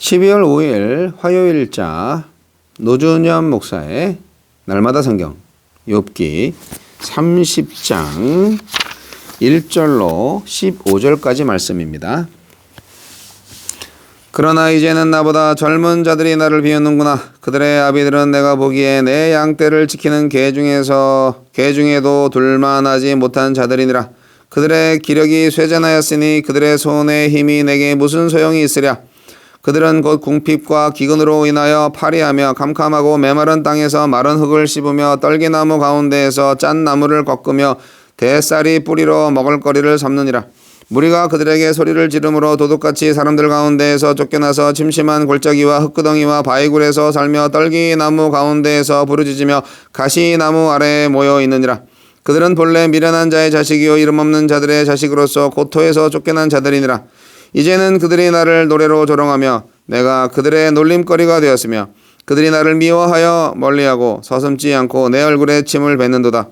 12월 5일 화요일자 노준현 목사의 날마다 성경 욥기 30장 1절로 15절까지 말씀입니다. 그러나 이제는 나보다 젊은 자들이 나를 비웃는구나. 그들의 아비들은 내가 보기에 내 양떼를 지키는 개 중에서 개 중에도 둘만하지 못한 자들이니라. 그들의 기력이 쇠잔하였으니 그들의 손의 힘이 내게 무슨 소용이 있으랴. 그들은 곧 궁핍과 기근으로 인하여 파리하며 캄캄하고 메마른 땅에서 마른 흙을 씹으며 떨기나무 가운데에서 짠 나무를 꺾으며 대쌀이 뿌리로 먹을거리를 삼느니라. 무리가 그들에게 소리를 지르므로 도둑같이 사람들 가운데에서 쫓겨나서 침심한 골짜기와 흙구덩이와 바위굴에서 살며 떨기나무 가운데에서 부르짖으며 가시나무 아래에 모여 있느니라. 그들은 본래 미련한 자의 자식이요 이름 없는 자들의 자식으로서 고토에서 쫓겨난 자들이니라. 이제는 그들이 나를 노래로 조롱하며 내가 그들의 놀림거리가 되었으며 그들이 나를 미워하여 멀리하고 서슴지 않고 내 얼굴에 침을 뱉는도다.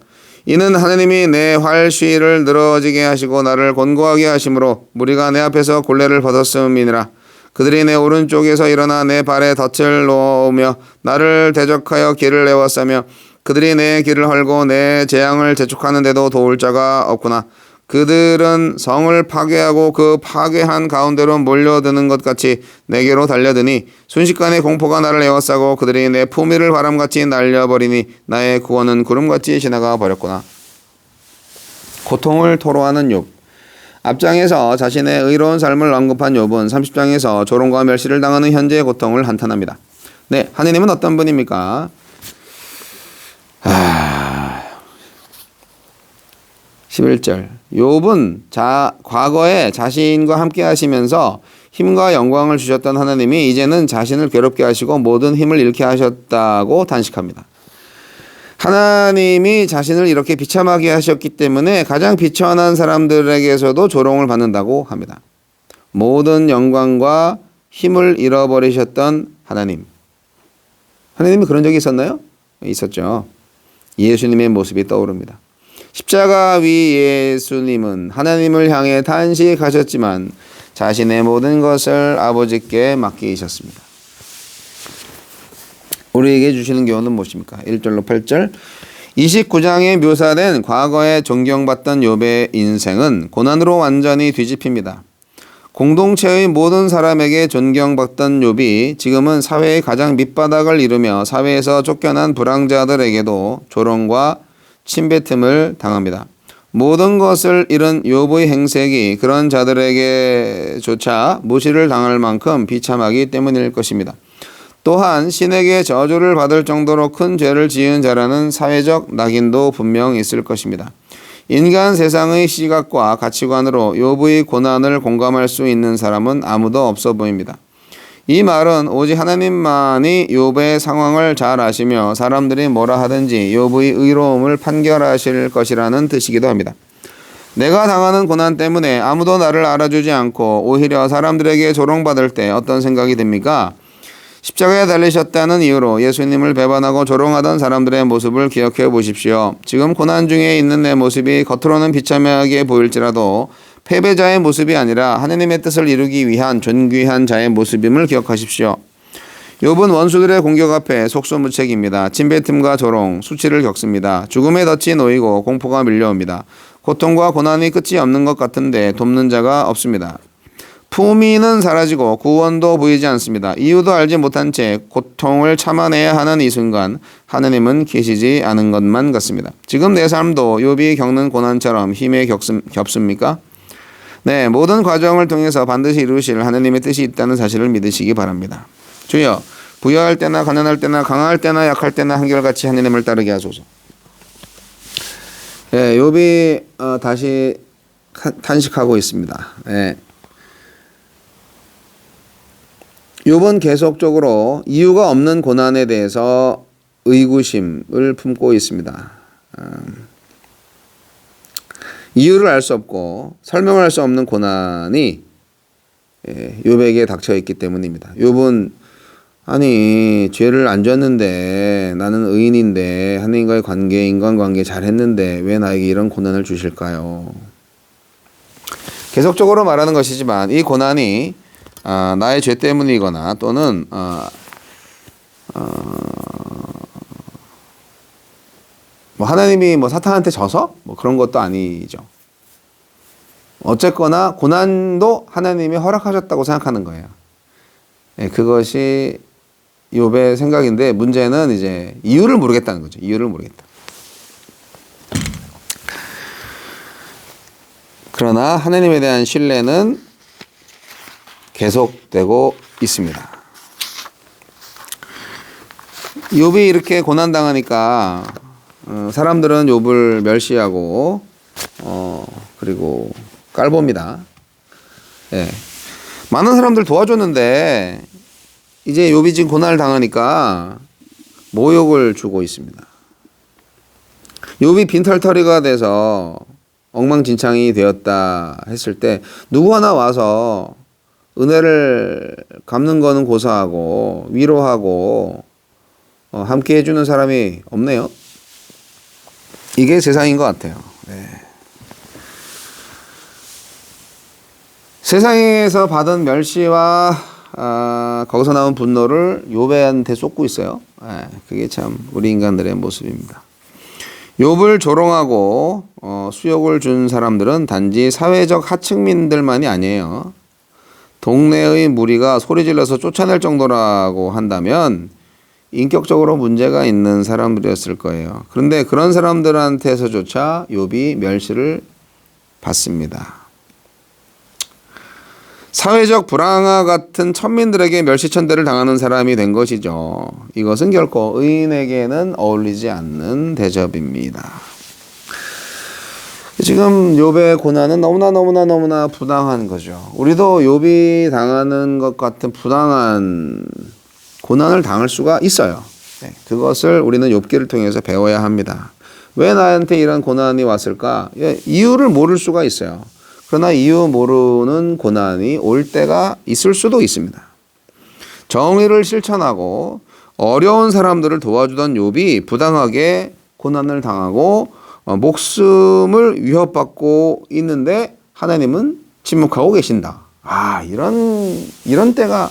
이는 하나님이 내 활시를 늘어지게 하시고 나를 곤고하게 하심으로 무리가 내 앞에서 골레를 벗었음이니라. 그들이 내 오른쪽에서 일어나 내 발에 덫을 놓으며 나를 대적하여 길을 내왔으며 그들이 내 길을 헐고 내 재앙을 재촉하는데도 도울 자가 없구나. 그들은 성을 파괴하고 그 파괴한 가운데로 몰려드는 것 같이 내게로 달려드니 순식간에 공포가 나를 에워싸고 그들이 내 품위를 바람같이 날려버리니 나의 구원은 구름같이 지나가 버렸구나. 고통을 토로하는 욥 앞장에서 자신의 의로운 삶을 언급한 욥은 30장에서 조롱과 멸시를 당하는 현재의 고통을 한탄합니다. 네, 하느님은 어떤 분입니까? 아... 11절 욥은 자 과거에 자신과 함께 하시면서 힘과 영광을 주셨던 하나님이 이제는 자신을 괴롭게 하시고 모든 힘을 잃게 하셨다고 단식합니다. 하나님이 자신을 이렇게 비참하게 하셨기 때문에 가장 비천한 사람들에게서도 조롱을 받는다고 합니다. 모든 영광과 힘을 잃어버리셨던 하나님. 하나님이 그런 적이 있었나요? 있었죠. 예수님의 모습이 떠오릅니다. 십자가 위 예수님은 하나님을 향해 탄식하셨지만 자신의 모든 것을 아버지께 맡기셨습니다. 우리에게 주시는 교훈은 무엇입니까? 1절로 8절 29장에 묘사된 과거에 존경받던 욥의 인생은 고난으로 완전히 뒤집힙니다. 공동체의 모든 사람에게 존경받던 욥이 지금은 사회의 가장 밑바닥을 이루며 사회에서 쫓겨난 불황자들에게도 조롱과 침뱉음을 당합니다. 모든 것을 잃은 욥의 행색이 그런 자들에게조차 무시를 당할 만큼 비참하기 때문일 것입니다. 또한 신에게 저주를 받을 정도로 큰 죄를 지은 자라는 사회적 낙인도 분명 있을 것입니다. 인간 세상의 시각과 가치관으로 욥의 고난을 공감할 수 있는 사람은 아무도 없어 보입니다. 이 말은 오직 하나님만이 욥의 상황을 잘 아시며 사람들이 뭐라 하든지 욥의 의로움을 판결하실 것이라는 뜻이기도 합니다. 내가 당하는 고난 때문에 아무도 나를 알아주지 않고 오히려 사람들에게 조롱받을 때 어떤 생각이 듭니까? 십자가에 달리셨다는 이유로 예수님을 배반하고 조롱하던 사람들의 모습을 기억해 보십시오. 지금 고난 중에 있는 내 모습이 겉으로는 비참하게 보일지라도 패배자의 모습이 아니라 하느님의 뜻을 이루기 위한 존귀한 자의 모습임을 기억하십시오. 욥은 원수들의 공격 앞에 속수무책입니다. 침뱉음과 조롱, 수치를 겪습니다. 죽음의 덫이 놓이고 공포가 밀려옵니다. 고통과 고난이 끝이 없는 것 같은데 돕는 자가 없습니다. 품위는 사라지고 구원도 보이지 않습니다. 이유도 알지 못한 채 고통을 참아내야 하는 이 순간 하느님은 계시지 않은 것만 같습니다. 지금 내 삶도 욥이 겪는 고난처럼 힘에 겹습, 겹습니까? 네, 모든 과정을 통해서 반드시 이루실 하느님의 뜻이 있다는 사실을 믿으시기 바랍니다. 주여, 부여할 때나 가난할 때나 강할 때나 약할 때나 한결같이 하느님을 따르게 하소서. 예, 욥이 어, 다시 탄식하고 있습니다. 예. 욥은 계속적으로 이유가 없는 고난에 대해서 의구심을 품고 있습니다. 음, 이유를 알 수 없고 설명할 수 없는 고난이 예, 욥에게 닥쳐 있기 때문입니다. 욥은 아니 죄를 안 졌는데 나는 의인인데 하나님과의 관계 인간관계 잘했는데 왜 나에게 이런 고난을 주실까요? 계속적으로 말하는 것이지만 이 고난이 아, 나의 죄 때문이거나 또는 어, 뭐 하나님이 뭐 사탄한테 져서 뭐 그런 것도 아니죠. 어쨌거나 고난도 하나님이 허락하셨다고 생각하는 거예요. 예, 그것이 욥의 생각인데 문제는 이제 이유를 모르겠다는 거죠. 이유를 모르겠다. 그러나 하나님에 대한 신뢰는 계속되고 있습니다. 욥이 이렇게 고난 당하니까 어, 사람들은 욥을 멸시하고 어 그리고 깔봅니다. 예. 많은 사람들 도와줬는데 이제 욥이 지금 고난을 당하니까 모욕을 주고 있습니다. 욥이 빈털터리가 돼서 엉망진창이 되었다 했을 때 누구 하나 와서 은혜를 갚는 거는 고사하고 위로하고 어, 함께 해주는 사람이 없네요. 이게 세상인 것 같아요. 네. 세상에서 받은 멸시와 아, 거기서 나온 분노를 요배한테 쏟고 있어요. 네, 그게 참 우리 인간들의 모습입니다. 욥을 조롱하고 어, 수욕을 준 사람들은 단지 사회적 하층민들만이 아니에요. 동네의 무리가 소리 질러서 쫓아낼 정도라고 한다면 인격적으로 문제가 있는 사람들이었을 거예요. 그런데 그런 사람들한테서조차 욥이 멸시를 받습니다. 사회적 불황화 같은 천민들에게 멸시천대를 당하는 사람이 된 것이죠. 이것은 결코 의인에게는 어울리지 않는 대접입니다. 지금 욥의 고난은 너무나 너무나 너무나 부당한 거죠. 우리도 욥이 당하는 것 같은 부당한 고난을 당할 수가 있어요. 네, 그것을 우리는 욥기를 통해서 배워야 합니다. 왜 나한테 이런 고난이 왔을까? 예, 이유를 모를 수가 있어요. 그러나 이유 모르는 고난이 올 때가 있을 수도 있습니다. 정의를 실천하고 어려운 사람들을 도와주던 욥이 부당하게 고난을 당하고 어, 목숨을 위협받고 있는데 하나님은 침묵하고 계신다. 아, 이런 이런 때가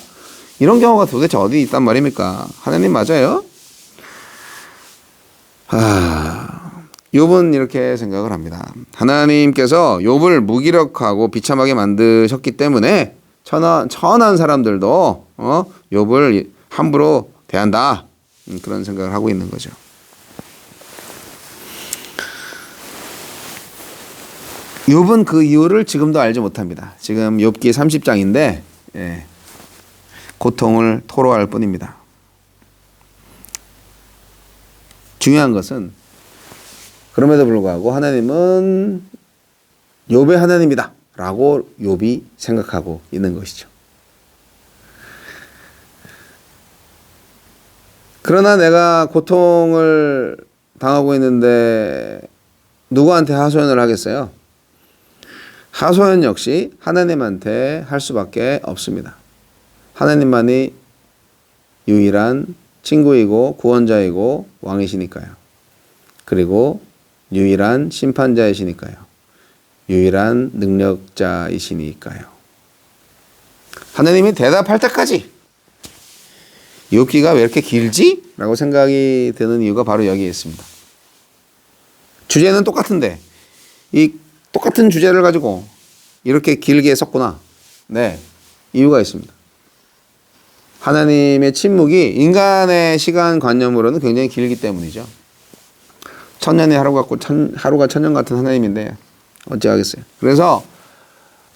이런 경우가 도대체 어디 있단 말입니까? 하나님 맞아요? 아, 욥은 이렇게 생각을 합니다. 하나님께서 욥을 무기력하고 비참하게 만드셨기 때문에 천한 천한 사람들도 어, 욥을 함부로 대한다. 음, 그런 생각을 하고 있는 거죠. 욥은 그 이유를 지금도 알지 못합니다. 지금 욥기 30장인데 예, 고통을 토로할 뿐입니다. 중요한 것은 그럼에도 불구하고 하나님은 욥의 하나님이다 라고 욥이 생각하고 있는 것이죠. 그러나 내가 고통을 당하고 있는데 누구한테 하소연을 하겠어요? 하소연 역시 하나님한테 할 수밖에 없습니다. 하나님만이 유일한 친구이고 구원자이고 왕이시니까요. 그리고 유일한 심판자이시니까요. 유일한 능력자이시니까요. 하나님이 대답할 때까지 욥기가 왜 이렇게 길지? 라고 생각이 드는 이유가 바로 여기에 있습니다. 주제는 똑같은데 이 똑같은 주제를 가지고 이렇게 길게 썼구나. 네. 이유가 있습니다. 하나님의 침묵이 인간의 시간 관념으로는 굉장히 길기 때문이죠. 천년의 하루 같고 천, 하루가 천년 같은 하나님인데 어찌하겠어요. 그래서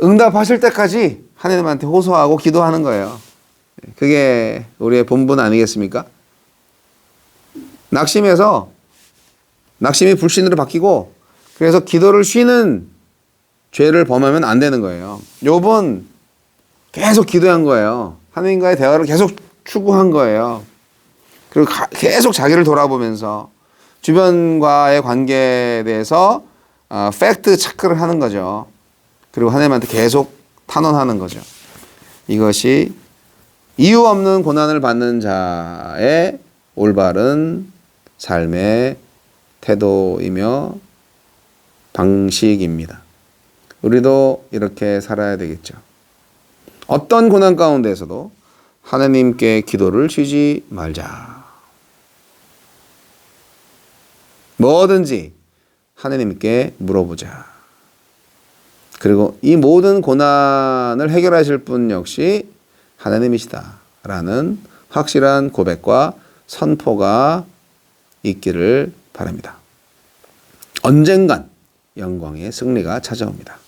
응답하실 때까지 하나님한테 호소하고 기도하는 거예요. 그게 우리의 본분 아니겠습니까? 낙심해서 낙심이 불신으로 바뀌고 그래서 기도를 쉬는 죄를 범하면 안 되는 거예요. 욥은 계속 기도한 거예요. 하나님과의 대화를 계속 추구한 거예요. 그리고 가, 계속 자기를 돌아보면서 주변과의 관계에 대해서 어, 팩트 체크를 하는 거죠. 그리고 하나님한테 계속 탄원하는 거죠. 이것이 이유 없는 고난을 받는 자의 올바른 삶의 태도이며 방식입니다. 우리도 이렇게 살아야 되겠죠. 어떤 고난 가운데에서도 하나님께 기도를 쉬지 말자. 뭐든지 하나님께 물어보자. 그리고 이 모든 고난을 해결하실 분 역시 하나님이시다라는 확실한 고백과 선포가 있기를 바랍니다. 언젠간 영광의 승리가 찾아옵니다.